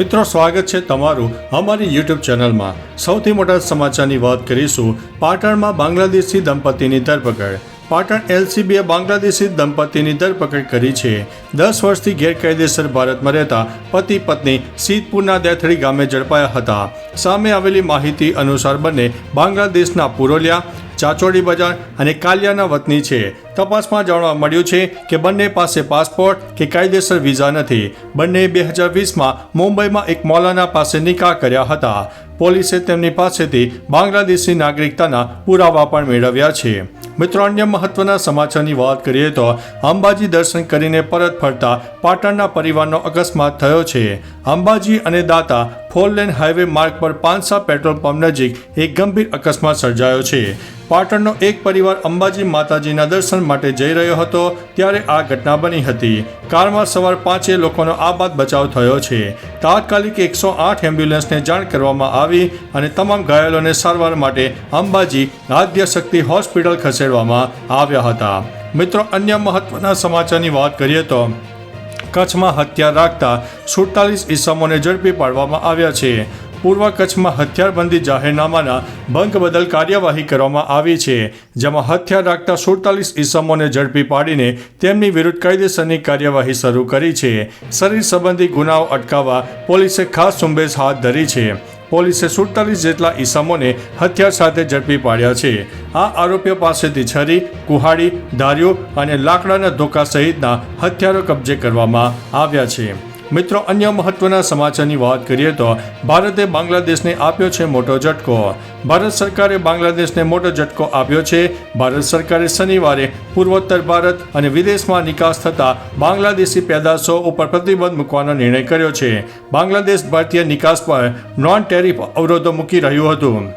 મિત્રો, સ્વાગત છે તમારું અમારી યુટ્યુબ ચેનલમાં. સૌથી મોટા સમાચારની વાત કરીશું પાટણમાં બાંગ્લાદેશી દંપતીની ધરપકડ. પાટણ એલસીબીએ બાંગ્લાદેશી દંપતીની ધરપકડ કરી છે. દસ વર્ષથી ગેરકાયદેસર ભારતમાં રહેતા પતિ પત્ની સીતપુરના દેથડી ગામે ઝડપાયા હતા. સામે આવેલી માહિતી અનુસાર બંને બાંગ્લાદેશના પુરોલિયા ચાચોડી બજાર અને કાલિયાના વતની છે. તપાસમાં જાણવા મળ્યું છે કે બંને પાસે પાસપોર્ટ કે કાયદેસર વિઝા નથી. બંને બે હજાર વીસમાં મુંબઈમાં એક મૌલાના પાસે નિકાહ કર્યા હતા. પોલીસે તેમની પાસેથી બાંગ્લાદેશી નાગરિકતાના પુરાવા પણ મેળવ્યા છે. મિત્રો, અન્ય મહત્વના સમાચારની વાત કરીએ તો અંબાજી દર્શન કરીને પરત ફરતા પાટણના પરિવારનો અકસ્માત થયો છે. અંબાજી અને દાતા ફોર લેન હાઈવે માર્ગ પર પાંચસા પેટ્રોલ પંપ નજીક એક ગંભીર અકસ્માત સર્જાયો છે. પાટણનો એક પરિવાર અંબાજી માતાજીના દર્શન માટે જઈ રહ્યો હતો ત્યારે આ ઘટના બની હતી. કારમાં સવાર પાંચે લોકોનો આ બાદ બચાવ થયો છે. તાત્કાલિક એકસો આઠ એમ્બ્યુલન્સને જાણ કરવામાં આવી અને તમામ ઘાયલોને સારવાર માટે અંબાજી આદ્ય શક્તિ હોસ્પિટલ ખસેડવામાં આવ્યા હતા. મિત્રો, અન્ય મહત્વના સમાચારની વાત કરીએ તો કચ્છમાં હત્યા રાખતા સુડતાલીસ ઈસમોને ઝડપી પાડવામાં આવ્યા છે. પૂર્વ કચ્છમાં હથિયારબંધી જાહેરનામાના ભંગ બદલ કાર્યવાહી કરવામાં આવી છે, જેમાં હથિયાર રાખતા સુડતાલીસ ઈસમોને ઝડપી પાડીને તેમની વિરુદ્ધ કાયદેસરની કાર્યવાહી શરૂ કરી છે. શરીર સંબંધી ગુનાઓ અટકાવવા પોલીસે ખાસ ઝુંબેશ હાથ ધરી છે. પોલીસે સુડતાલીસ જેટલા ઈસમોને હથિયાર સાથે ઝડપી પાડ્યા છે. આ આરોપીઓ પાસેથી છરી, કુહાડી ધાર્યો અને લાકડાના ધોકા સહિતના હથિયારો કબજે કરવામાં આવ્યા છે. મિત્રો, અન્ય મહત્વના સમાચારની વાત કરીએ તો ભારતે બાંગ્લાદેશને આપ્યો છે મોટો ઝટકો. ભારત સરકારે બાંગ્લાદેશને મોટો ઝટકો આપ્યો છે. ભારત સરકારે શનિવારે પૂર્વોત્તર ભારત અને વિદેશમાં નિકાસ થતા બાંગ્લાદેશી પેદાશો ઉપર પ્રતિબંધ મૂકવાનો નિર્ણય કર્યો છે. બાંગ્લાદેશ ભારતીય નિકાસ પર નોન ટેરિફ અવરોધો મૂકી રહ્યું હતું.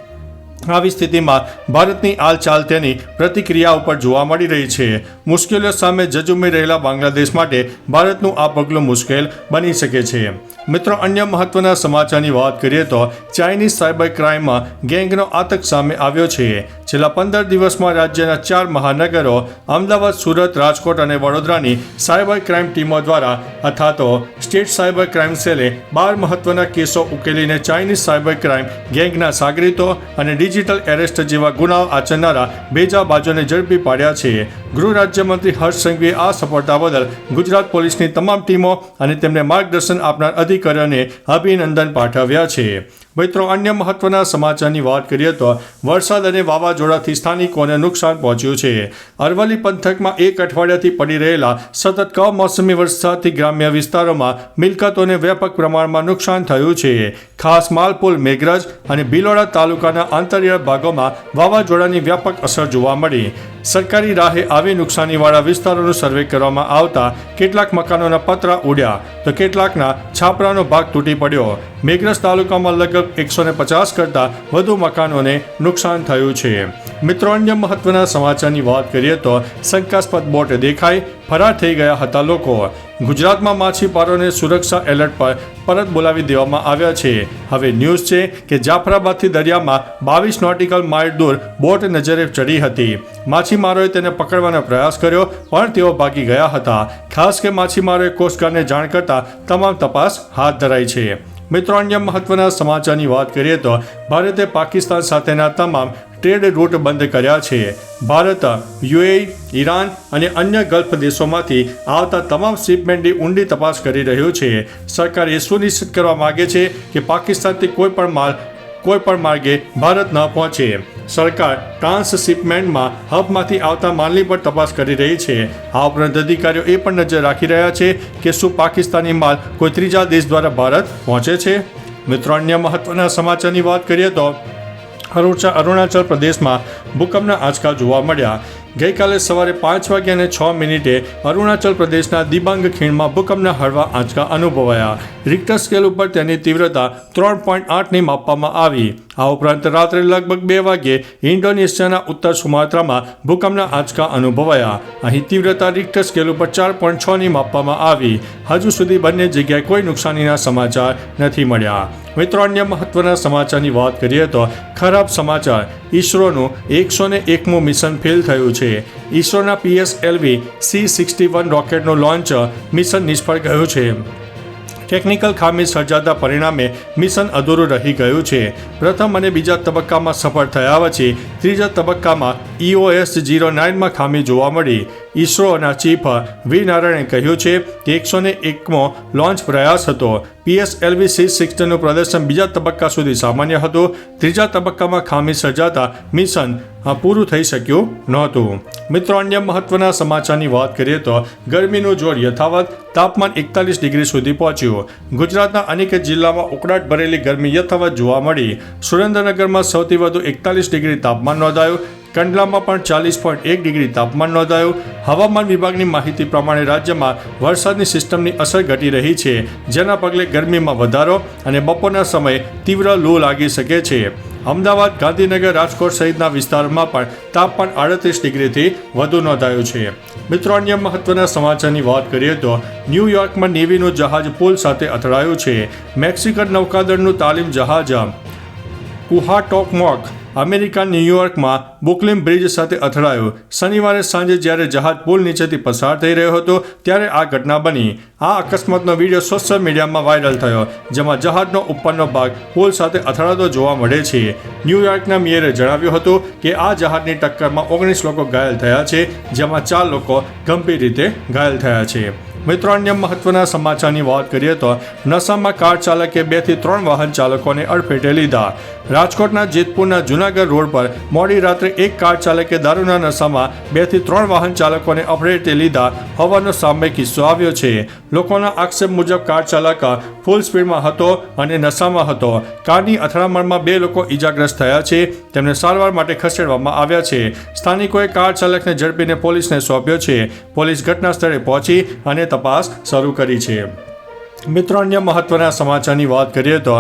આવી સ્થિતિમાં ભારતની હાલચાલ તેની પ્રતિક્રિયા ઉપર જોવા મળી રહી છે. મુશ્કેલીઓ સામે જજુમી રહેલા બાંગ્લાદેશ માટે ભારતનું આ પગલું મુશ્કેલ બની શકે છે. મિત્રો, અન્ય મહત્વના સમાચારની વાત કરીએ તો ચાઇનીઝ સાયબર ક્રાઇમમાં ગેંગનો આતંક સામે આવ્યો છે. છેલ્લા પંદર દિવસમાં રાજ્યના ચાર મહાનગરો, અમદાવાદ, સુરત, રાજકોટ અને વડોદરાની સાયબર ક્રાઇમ ટીમો દ્વારા અથવા તો સ્ટેટ સાયબર ક્રાઇમ સેલે બાર મહત્વના કેસો ઉકેલીને ચાઇનીઝ સાયબર ક્રાઇમ ગેંગના સાગરીતો અને ડિજિટલ એરેસ્ટ જેવા ગુનાઓ આચરનારા બેજા બાજુને ઝડપી પાડ્યા છે. ગૃહ રાજ્યમંત્રી હર્ષ સંઘવીએ આ સફળતા બદલ ગુજરાત પોલીસની તમામ ટીમો અને તેમને માર્ગદર્શન આપનાર અધિકારીઓને અભિનંદન પાઠવ્યા છે. મિત્રો, અન્ય મહત્વના સમાચારની વાત કરીએ તો વરસાદ અને વાવાઝોડાથી સ્થાનિકોને નુકસાન પહોંચ્યું છે. અરવલ્લી પંથકમાં એક અઠવાડિયાથી પડી રહેલા સતત કમોસમી વરસાદથી ગ્રામ્ય વિસ્તારોમાં મિલકતોને વ્યાપક પ્રમાણમાં નુકસાન થયું છે. ખાસ માલપુર મેઘરજ અને ભિલોડા તાલુકાના આંતરિયાળ ભાગોમાં વાવાઝોડાની વ્યાપક અસર જોવા મળી. સરકારી રાહે આવી નુકસાનીવાળા વિસ્તારોનું સર્વે કરવામાં આવતા કેટલાક મકાનોના પતરા ઉડ્યા તો કેટલાકના છાપરાનો ભાગ તૂટી પડ્યો. મેઘરજ તાલુકામાં લગભગ એકસો ને પચાસ કરતાં વધુ મકાનોને નુકસાન થયું છે. મિત્રો, અન્ય મહત્વના સમાચારની વાત કરીએ તો શંકાસ્પદ બોટ દેખાઈ ફરાર થઈ ગયા હતા લોકો. ગુજરાતમાં માછીમારોને સુરક્ષા એલર્ટ પર પરત બોલાવી દેવામાં આવ્યા છે. હવે ન્યૂઝ છે કે જાફરાબાદથી દરિયામાં બાવીસ નોટિકલ માઇલ દૂર બોટ નજરે ચડી હતી. માછીમારોએ તેને પકડવાનો પ્રયાસ કર્યો, પણ તેઓ ભાગી ગયા હતા. ખાસ કે માછીમારોએ કોસ્ટગાર્ડને જાણ કરતા તમામ તપાસ હાથ ધરાઈ છે. મિત્રો, અન્ય મહત્વના સમાચારની વાત કરીએ તો ભારતે પાકિસ્તાન સાથેના તમામ ટ્રેડ રૂટ બંધ કર્યા છે. ભારત યુએ ઈરાન અને અન્ય ગલ્ફ દેશોમાંથી આવતા તમામ શિપમેન્ટની ઊંડી તપાસ કરી રહ્યું છે. સરકાર એ સુનિશ્ચિત કરવા માગે છે કે પાકિસ્તાનથી કોઈ પણ માલ કોઈ પણ માર્ગે ભારત ન પહોંચે. સરકાર ટ્રાન્સશિપમેન્ટમાં હબમાંથી આવતા માલની પણ તપાસ કરી રહી છે. આ ઉપરાંત અધિકારીઓ એ પણ નજર રાખી રહ્યા છે કે શું પાકિસ્તાની માલ કોઈ ત્રીજા દેશ દ્વારા ભારત પહોંચે છે. મિત્રો, અન્ય મહત્વના સમાચારની વાત કરીએ તો અરુણા અરુણાચલ પ્રદેશમાં ભૂકંપના આંચકા જોવા મળ્યા. ગઈકાલે સવારે પાંચ વાગ્યા અને છ મિનિટે અરુણાચલ પ્રદેશના દિબાંગ ખીણમાં ભૂકંપના હળવા આંચકા અનુભવાયા. રિક્ટર સ્કેલ ઉપર તેની તીવ્રતા ત્રણ પોઈન્ટ આઠની માપવામાં આવી. આ ઉપરાંત રાત્રે લગભગ બે વાગ્યે ઇન્ડોનેશિયાના ઉત્તર સુમાત્રામાં ભૂકંપના આંચકા અનુભવાયા. અહીં તીવ્રતા રિક્ટર સ્કેલ ઉપર ચાર પોઈન્ટ છની માપવામાં આવી. હજુ સુધી બંને જગ્યાએ કોઈ નુકસાનીના સમાચાર નથી મળ્યા. મિત્રો, અન્ય મહત્વના સમાચારની વાત કરીએ તો ખરાબ સમાચાર. ઈસરોનું એકસો ને એકમું મિશન ફેલ થયું છે. ઈસરોના પીએસએલવી સી સિક્સટી વન રોકેટનું લોન્ચ મિશન નિષ્ફળ ગયું છે. ટેકનિકલ ખામી સર્જાતા પરિણામે મિશન અધૂરું રહી ગયું છે. પ્રથમ અને બીજા તબક્કામાં સફળ થયા પછી ત્રીજા તબક્કામાં ઇઓએસ જીરો નાઇનમાં ખામી જોવા મળી. ઇસરોના ચીફ વી નારાયણે કહ્યું છે કે એકસો ને એકમો લોન્ચ પ્રયાસ હતો. પીએસએલવી સી સિક્સટીનું પ્રદર્શન બીજા તબક્કા સુધી સામાન્ય હતું. ત્રીજા તબક્કામાં ખામી સર્જાતા મિશન પૂરું થઈ શક્યું નહોતું. મિત્રો, અન્ય મહત્વના સમાચારની વાત કરીએ તો ગરમીનું જોર યથાવત તાપમાન એકતાલીસ ડિગ્રી સુધી પહોંચ્યું. ગુજરાતના અનેક જિલ્લામાં ઉકળાટ ભરેલી ગરમી યથાવત જોવા મળી. સુરેન્દ્રનગરમાં સૌથી વધુ એકતાલીસ ડિગ્રી તાપમાન નોંધાયું. કંડલામાં પણ ચાલીસ પોઈન્ટ એક ડિગ્રી તાપમાન નોંધાયું. હવામાન વિભાગની માહિતી પ્રમાણે રાજ્યમાં વરસાદની સિસ્ટમની અસર ઘટી રહી છે, જેના પગલે ગરમીમાં વધારો અને બપોરના સમયે તીવ્ર લૂ લાગી શકે છે. અમદાવાદ, ગાંધીનગર, રાજકોટ સહિતના વિસ્તારમાં પણ તાપમાન આડત્રીસ ડિગ્રીથી વધુ નોંધાયું છે. મિત્રો, અન્ય મહત્વના સમાચારની વાત કરીએ તો ન્યૂયોર્કમાં નેવીનું જહાજ પુલ સાથે અથડાયું છે. મેક્સિકન નૌકાદળનું તાલીમ જહાજ, કુહાટોકમોક અમેરિકા ન્યૂયોર્કમાં બુકલિમ બ્રિજ સાથે અથડાયો. શનિવારે સાંજે જ્યારે જહાજ પુલ નીચેથી પસાર થઈ રહ્યો હતો, ત્યારે આ ઘટના બની. આ અકસ્માતનો વીડિયો સોશિયલ મીડિયામાં વાયરલ થયો, જેમાં જહાજનો ઉપરનો ભાગ પુલ સાથે અથડાતો જોવા મળે છે. ન્યૂયોર્કના મેયરે જણાવ્યું હતું કે આ જહાજની ટક્કરમાં ઓગણીસ લોકો ઘાયલ થયા છે, જેમાં ચાર લોકો ગંભીર રીતે ઘાયલ થયા છે. મિત્રો, અન્ય મહત્વના સમાચારની વાત કરીએ તો નશામાં કાર ચાલકે બેથી ત્રણ વાહન ચાલકોને અડફેટે લીધા. રાજકોટના જેતપુરના જુનાગઢ રોડ પર મોડી રાત્રે એક કાર ચાલકે દારૂના નશામાં બેથી ત્રણ વાહન ચાલકોને અડફેટે લીધા હોવાનો સામે કિસ્સો આવ્યો છે. લોકોના આક્ષેપ મુજબ કાર ચાલક ફૂલ સ્પીડમાં હતો અને નશામાં હતો. કારની અથડામણમાં બે લોકો ઈજાગ્રસ્ત થયા છે. તેમને સારવાર માટે ખસેડવામાં આવ્યા છે. સ્થાનિકોએ કાર ચાલકને ઝડપીને પોલીસને સોંપ્યો છે. પોલીસ ઘટના સ્થળે પહોંચી અને તપાસ શરૂ કરી છે. મિત્રો, અન્ય મહત્વના સમાચારની વાત કરીએ તો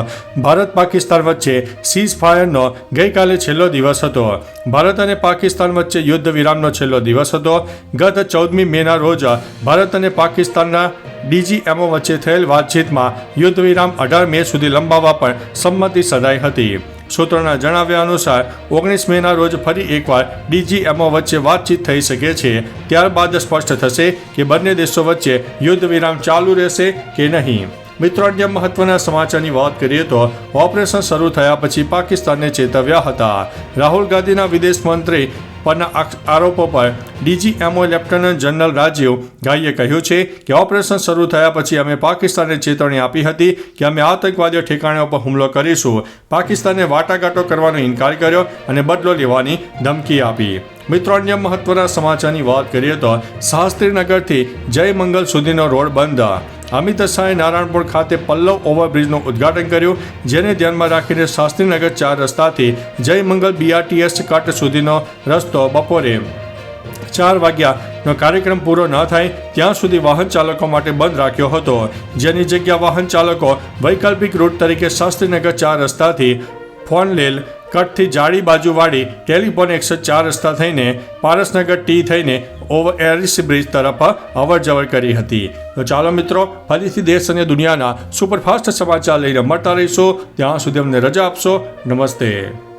ભારત પાકિસ્તાન વચ્ચે સીઝ ફાયરનો ગઈકાલે છેલ્લો દિવસ હતો. ભારત અને પાકિસ્તાન વચ્ચે યુદ્ધ વિરામનો છેલ્લો દિવસ હતો. ગત ચૌદમી મેના રોજ ભારત અને પાકિસ્તાનના ડીજીએમઓ વચ્ચે થયેલ વાતચીતમાં યુદ્ધ વિરામ અઢાર મે સુધી લંબાવવા પણ સંમતિ સધાઈ હતી. સૂત્રોના જણાવ્યા અનુસાર, ઓગણીસ મેના રોજ ફરી એકવાર ડીજીએમઓ વચ્ચે વાતચીત થઈ શકે છે. ત્યારબાદ સ્પષ્ટ થશે કે બંને દેશો વચ્ચે યુદ્ધ વિરામ ચાલુ રહેશે કે નહીં. મિત્રો, અન્ય મહત્વના સમાચારની વાત કરીએ તો ઓપરેશન શરૂ થયા પછી પાકિસ્તાનને ચેતવ્યા હતા. રાહુલ ગાંધીના વિદેશ મંત્રી પરના આરોપો પર ડીજીએમઓ લેફ્ટનન્ટ જનરલ રાજીવ ગાઈએ કહ્યું છે કે ઓપરેશન શરૂ થયા પછી અમે પાકિસ્તાનને ચેતવણી આપી હતી કે અમે આતંકવાદીઓ ઠેકાણા પર હુમલો કરીશું. પાકિસ્તાને વાટાઘાટો કરવાનો ઇનકાર કર્યો અને બદલો લેવાની ધમકી આપી. મિત્રો, અન્ય મહત્વના સમાચારની વાત કરીએ તો શાસ્ત્રીનગરથી જય મંગલ સુધીનો રોડ બંધ. અમિત શાહે નારાયણપુર ખાતે પલ્લવ ઓવરબ્રિજનું ઉદ્ઘાટન કર્યું, જેને ધ્યાનમાં રાખીને શાસ્ત્રીનગર ચાર રસ્તાથી જયમંગલ બીઆરટીએસ કટ સુધીનો રસ્તો બપોરે ચાર વાગ્યાનો કાર્યક્રમ પૂરો ન થાય ત્યાં સુધી વાહન ચાલકો માટે બંધ રાખ્યો હતો, જેની જગ્યા વાહન ચાલકો વૈકલ્પિક રૂટ તરીકે શાસ્ત્રીનગર ચાર રસ્તાથી ફોનલેલ કટથી જાડી બાજુવાળી ટેલિફોન એકસો ચાર રસ્તા થઈને પારસનગર ટી થઈને ઓવર એરિસ બ્રિજ તરફ અવર જવર કરી હતી. તો ચાલો મિત્રો, ફરીથી દેશ અને દુનિયાના સુપરફાસ્ટ સમાચાર લઈને મળતા રહીશું. ત્યાં સુધી અમને રજા આપશો. નમસ્તે.